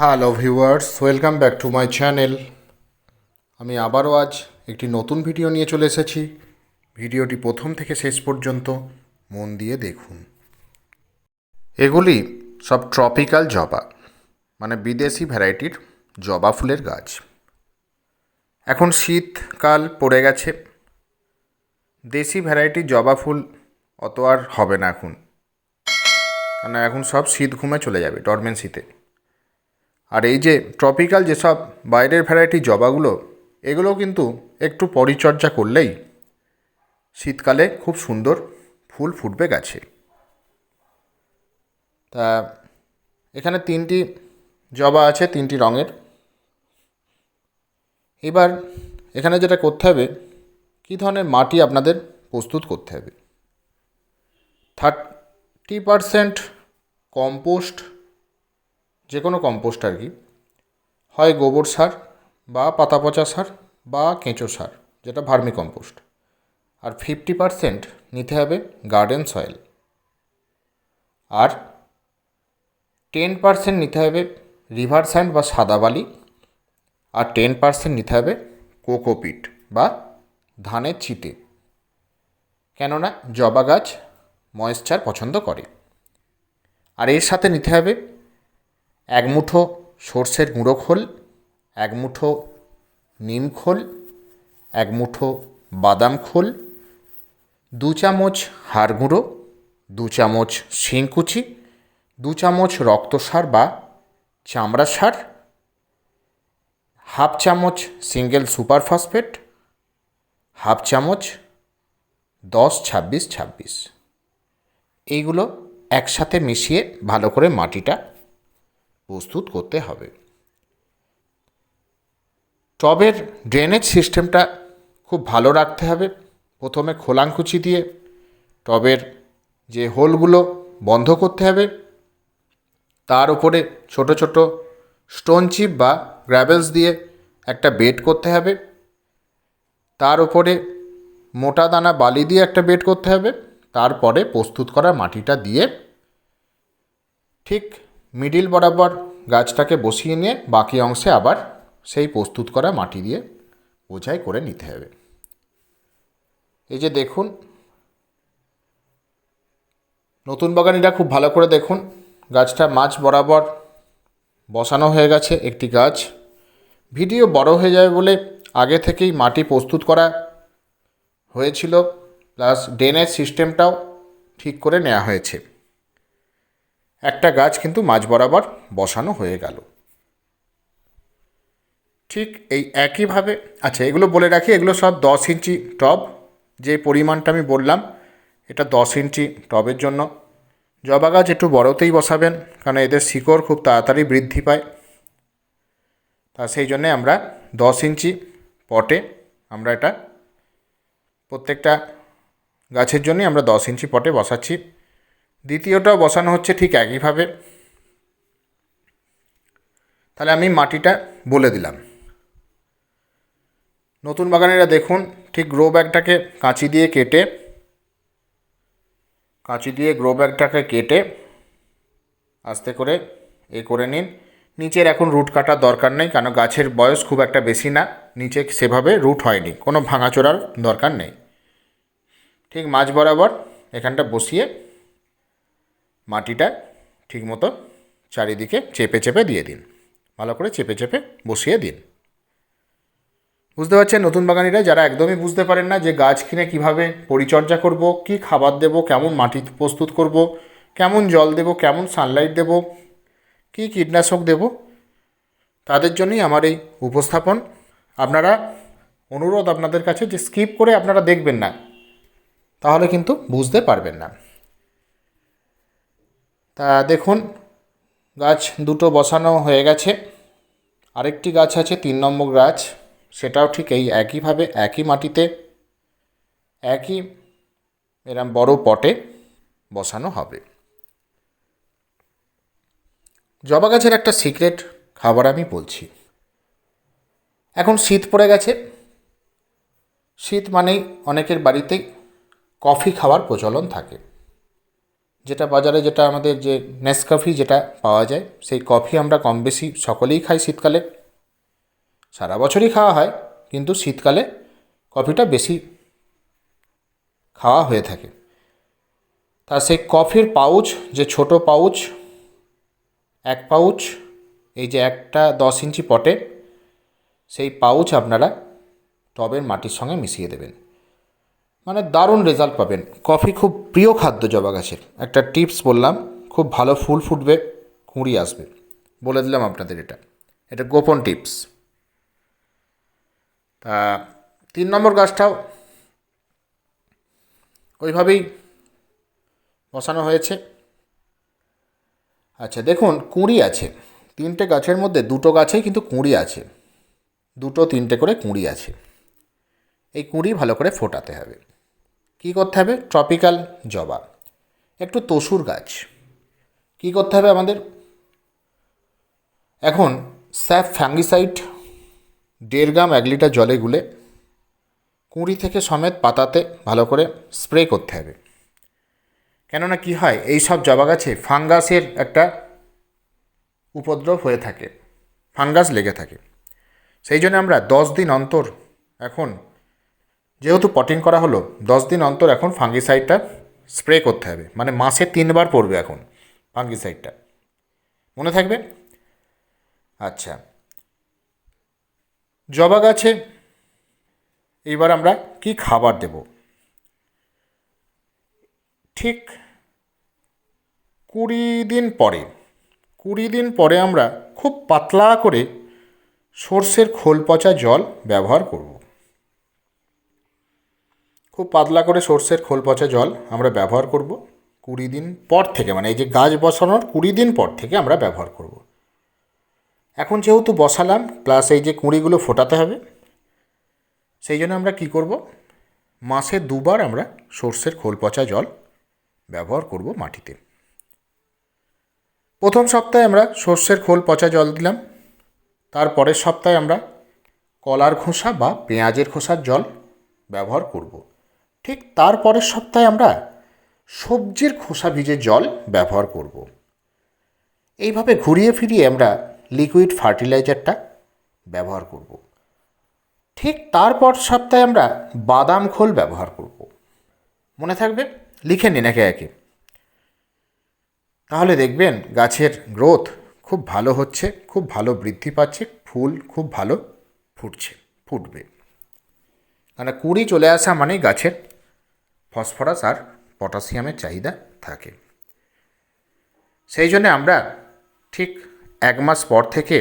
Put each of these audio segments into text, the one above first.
Hello viewers welcome back to my channel আমি আবারও আজ একটি নতুন ভিডিও নিয়ে চলে এসেছি। ভিডিওটি প্রথম থেকে শেষ পর্যন্ত মন দিয়ে দেখুন। এগুলি সব ট্রপিক্যাল জবা মানে বিদেশি ভ্যারাইটির জবা ফুলের গাছ। এখন শীতকাল পড়ে গেছে। দেশি ভ্যারাইটির জবা ফুল অত আর হবে না এখন। মানে এখন সব শীত ঘুমে চলে যাবে ডরমেন্সিতে আর এই যে ট্রপিক্যাল যেসব বাইরের ভ্যারাইটি জবাগুলো এগুলো কিন্তু একটু পরিচর্যা করলেই শীতকালে খুব সুন্দর ফুল ফুটবে গাছে। তা এখানে তিনটি জবা আছে, তিনটি রঙের। এবার এখানে যেটা করতে হবে, কী ধরনের মাটি আপনাদের প্রস্তুত করতে হবে? থার্টি পারসেন্ট কম্পোস্ট যে কোনো কম্পোস্ট আর কি। হয় গোবর সার বা পাতা পচা সার বা কেঁচো সার, যেটা ভার্মি কম্পোস্ট আর ফিফটি পারসেন্ট নিতে হবে গার্ডেন সয়েল আর টেন পারসেন্ট নিতে হবে রিভার স্যান্ড বা সাদা বালি। আর টেন পারসেন্ট নিতে হবে কোকোপিট বা ধানের চিতে কেননা জবা গাছ ময়েশ্চার পছন্দ করে। আর এর সাথে নিতে হবে এক মুঠো সর্ষের গুঁড়ো খোল, এক মুঠো নিম খোল, এক মুঠো বাদাম খোল, দু চামচ হাড় গুঁড়ো, দু চামচ শিংকুচি দু চামচ রক্ত সার বা চামড়া সার, হাফ চামচ সিঙ্গেল সুপার ফসফেট, হাফ চামচ দশ ছাব্বিশ ছাব্বিশ। এইগুলো একসাথে মিশিয়ে ভালো করে মাটিটা প্রস্তুত করতে হবে। টবের ড্রেনেজ সিস্টেমটা খুব ভালো রাখতে হবে। প্রথমে খোলাঙ্কুচি দিয়ে টবের যে হোলগুলো বন্ধ করতে হবে। তার উপরে ছোট ছোট স্টোন চিপ বা গ্র্যাভেলস দিয়ে একটা বেড করতে হবে। তার উপরে মোটা দানা বালি দিয়ে একটা বেড করতে হবে। তারপরে প্রস্তুত করা মাটিটা দিয়ে ঠিক মিডিল বরাবর গাছটাকে বসিয়ে নিয়ে বাকি অংশে আবার সেই প্রস্তুত করা মাটি দিয়ে বোঝাই করে নিতে হবে। এই যে দেখুন, নতুন বাগানিরা খুব ভালো করে দেখুন। গাছটা মাছ বরাবর বসানো হয়ে গেছে একটি গাছ। ভিডিও বড় হয়ে যাবে বলে আগে থেকেই মাটি প্রস্তুত করা হয়েছিল, প্লাস ড্রেনেজ সিস্টেমটাও ঠিক করে নেওয়া হয়েছে। একটা গাছ কিন্তু মাঝ বরাবর বসানো হয়ে গেল। ঠিক এই একইভাবে আচ্ছা এগুলো বলে রাখি, এগুলো সব দশ ইঞ্চি টব, যে পরিমাণটা আমি বললাম, এটা দশ ইঞ্চি টবের জন্য। জবা গাছ একটু বড়তেই বসাবেন, কারণ এদের শিকড় খুব তাড়াতাড়ি বৃদ্ধি পায়। তা সেই জন্যে আমরা দশ ইঞ্চি পটে আমরা এটা প্রত্যেকটা গাছের জন্যই আমরা দশ ইঞ্চি পটে বসাচ্ছি। দ্বিতীয়টাও বসানো হচ্ছে ঠিক একইভাবে। তাহলে আমি মাটিটা বলে দিলাম। নতুন বাগানেরা দেখুন, ঠিক গ্রো ব্যাগটাকে কাঁচি দিয়ে কেটে, কাঁচি দিয়ে গ্রো ব্যাগটাকে কেটে আস্তে করে এ করে নিন। নিচের এখন রুট কাটার দরকার নেই কারণ গাছের বয়স খুব একটা বেশি না, নিচে সেভাবে রুট হয়নি, কোনো ভাঙাচোরার দরকার নেই। ঠিক মাঝ বরাবর এখানটা বসিয়ে মাটিটা ঠিকমতো চারিদিকে চেপে চেপে দিয়ে দিন। ভালো করে চেপে চেপে বসিয়ে দিন। বুঝতে পারছেন? নতুন বাগানিরা যারা একদমই বুঝতে পারেন না যে গাছ কিনে কীভাবে পরিচর্যা করব, কি খাবার দেব, কেমন মাটি প্রস্তুত করব, কেমন জল দেব, কেমন সানলাইট দেব, কি কীটনাশক দেব, তাদের জন্যই আমার এই উপস্থাপন। আপনারা অনুরোধ আপনাদের কাছে যে স্কিপ করে আপনারা দেখবেন না, তাহলে কিন্তু বুঝতে পারবেন না। তা দেখুন, গাছ দুটো বসানো হয়ে গেছে। আরেকটি গাছ আছে, তিন নম্বর গাছ। সেটাও ঠিক এই একইভাবে, একই মাটিতে, একই এরম বড় পটে বসানো হবে। জবা গাছের একটা সিক্রেট খাবার আমি বলছি। এখন শীত পড়ে গেছে। শীত মানেই অনেকের বাড়িতেই কফি খাওয়ার প্রচলন থাকে। যেটা বাজারে যেটা আমাদের যে নেসকাফি যেটা পাওয়া যায়, সেই কফি আমরা কম বেশি সকলেই খাই শীতকালে। সারা বছরই খাওয়া হয়, কিন্তু শীতকালে কফিটা বেশি খাওয়া হয়ে থাকে। তা সেই কফির পাউচ যে ছোট পাউচ এক পাউচ এই যে একটা দশ ইঞ্চি পটে, সেই পাউচ আপনারা টবের মাটির সঙ্গে মিশিয়ে দেবেন। মানে দারুণ রেজাল্ট পাবেন। কফি খুব প্রিয় খাদ্য জবা গাছের। একটা টিপস বললাম, খুব ভালো ফুল ফুটবে, কুঁড়ি আসবে। বলে দিলাম আপনাদের এটা। এটা গোপন টিপস তা তিন নম্বর গাছটাও ওইভাবেই বসানো হয়েছে। আচ্ছা দেখুন, কুঁড়ি আছে। তিনটে গাছের মধ্যে দুটো গাছেই কিন্তু কুঁড়ি আছে। দুটো তিনটে করে কুঁড়ি আছে। এই কুঁড়ি ভালো করে ফোটাতে হবে। কী করতে হবে? ট্রপিক্যাল জবা। একটু তসুর গাছ। কী করতে হবে আমাদের? এখন স্যাপ ফ্যাঙ্গিসাইড দেড় গ্রাম এক লিটার জলে গুলে কুঁড়ি থেকে সমেত পাতাতে ভালো করে স্প্রে করতে হবে। কেননা কি হয়? এই সব জবা গাছে ফাঙ্গাসের একটা উপদ্রব হয়ে থাকে। ফাঙ্গাস লেগে থাকে। সেই জন্য আমরা দশ দিন অন্তর এখন যেহেতু পটিং করা হলো, দশ দিন অন্তর এখন ফাঙ্গিসাইডটা স্প্রে করতে হবে। মানে মাসে তিনবার পড়বে এখন ফাঙ্গিসাইডটা মনে থাকবে? আচ্ছা। জবা গাছে এইবার আমরা কি খাবার দেব? ঠিক কুড়ি দিন পরে, কুড়ি দিন পরে আমরা খুব পাতলা করে সর্ষের খোল পচা জল ব্যবহার করব। খুব পাতলা করে সর্ষের খোল পচা জল আমরা ব্যবহার করব কুড়ি দিন পর থেকে মানে এই যে গাছ বসানোর কুড়ি দিন পর থেকে আমরা ব্যবহার করব। এখন যেহেতু বসালাম প্লাস এই যে কুঁড়িগুলো ফোটাতে হবে, সেই জন্য আমরা কি করব? মাসে দুবার আমরা সর্ষের খোল পচা জল ব্যবহার করব মাটিতে। প্রথম সপ্তাহে আমরা সর্ষের খোল পচা জল দিলাম তারপরের সপ্তাহে আমরা কলার খোসা বা পেঁয়াজের খোসার জল ব্যবহার করব। ঠিক তারপরের সপ্তাহে আমরা সবজির খোসা ভিজে জল ব্যবহার করব। এইভাবে ঘুরিয়ে ফিরিয়ে আমরা লিকুইড ফার্টিলাইজারটা ব্যবহার করব। ঠিক তারপর সপ্তাহে আমরা বাদাম খোল ব্যবহার করব। মনে থাকবে? লিখে নিন একে একে। তাহলে দেখবেন গাছের গ্রোথ খুব ভালো হচ্ছে, খুব ভালো বৃদ্ধি পাচ্ছে, ফুল খুব ভালো ফুটছে, ফুটবে। মানে কুড়ি চলে আসা মানেই গাছের ফসফরাস আর পটাশিয়ামের চাহিদা থাকে। সেই জন্য আমরা ঠিক এক মাস পর থেকে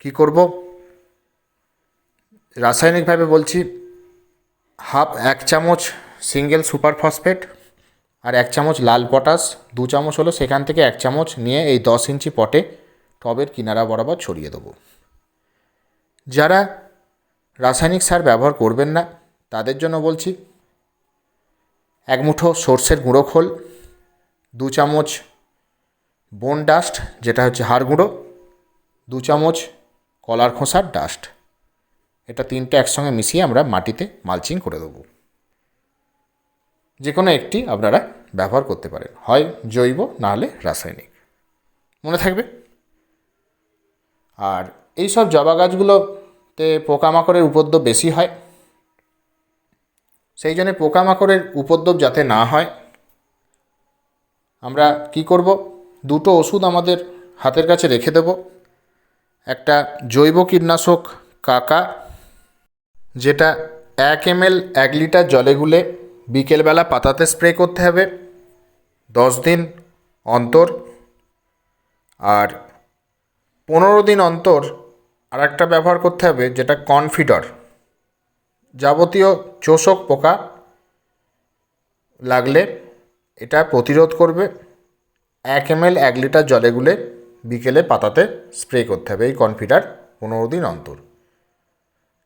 কি করব? রাসায়নিকভাবে বলছি হাফ এক চামচ সিঙ্গেল সুপার ফসফেট আর এক চামচ লাল পটাশ, দু চামচ হলো সেখান থেকে এক চামচ নিয়ে এই দশ ইঞ্চি পটে টবের কিনারা বরাবর ছড়িয়ে দেবো। যারা রাসায়নিক সার ব্যবহার করবেন না, তাদের জন্য বলছি এক মুঠো সর্ষের গুঁড়ো খোল, দু চামচ বোন ডাস্ট যেটা হচ্ছে হাড় গুঁড়ো, দু চামচ কলার খোসার ডাস্ট এটা তিনটে একসঙ্গে মিশিয়ে আমরা মাটিতে মালচিং করে দেবো। যে কোনো একটি আপনারা ব্যবহার করতে পারেন, হয় জৈব না হলে রাসায়নিক। মনে থাকবে? আর এই সব জবা গাছগুলোতে পোকামাকড়ের উপদ্রব বেশি হয় সেই জন্য পোকামাকড়ের উপদ্রব যাতে না হয়, আমরা কি করব? দুটো ওষুধ আমাদের হাতের কাছে রেখে দেব। একটা জৈব কীটনাশক কাকা, যেটা এক এম এল এক লিটার জলে গুলে বিকেলবেলা পাতাতে স্প্রে করতে হবে। দশ দিন অন্তর আর পনেরো দিন অন্তর আর একটা ব্যবহার করতে হবে, যেটা কনফিডর। যাবতীয় চোষক পোকা লাগলে এটা প্রতিরোধ করবে। এক এম এক লিটার জলে গুলে বিকেলে পাতাতে স্প্রে করতে হবে এই কনফিডার পনেরো দিন অন্তর।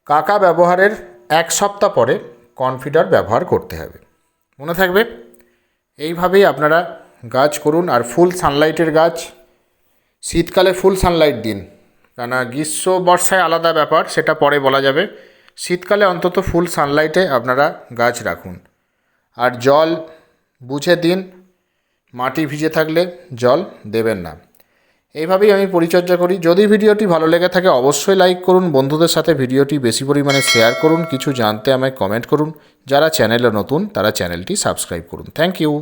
কাকা ব্যবহারের এক সপ্তাহ পরে কনফিডার ব্যবহার করতে হবে। মনে থাকবে, এইভাবেই আপনারা গাছ করুন আর ফুল সানলাইটের গাছ, শীতকালে ফুল সানলাইট দিন। কেননা গ্রীষ্ম, বর্ষায় আলাদা ব্যাপার, সেটা পরে বলা যাবে। শীতকালে অন্তত ফুল সানলাইটে আপনারা গাছ রাখুন। আর জল বুঝে দিন, মাটি ভিজে থাকলে জল দেবেন না। এইভাবেই আমি পরিচর্যা করি। যদি ভিডিওটি ভালো লেগে থাকে অবশ্যই লাইক করুন, বন্ধুদের সাথে ভিডিওটি বেশি পরিমাণে শেয়ার করুন, কিছু জানতে আমায় কমেন্ট করুন। যারা চ্যানেলে নতুন, তারা চ্যানেলটি সাবস্ক্রাইব করুন। Thank you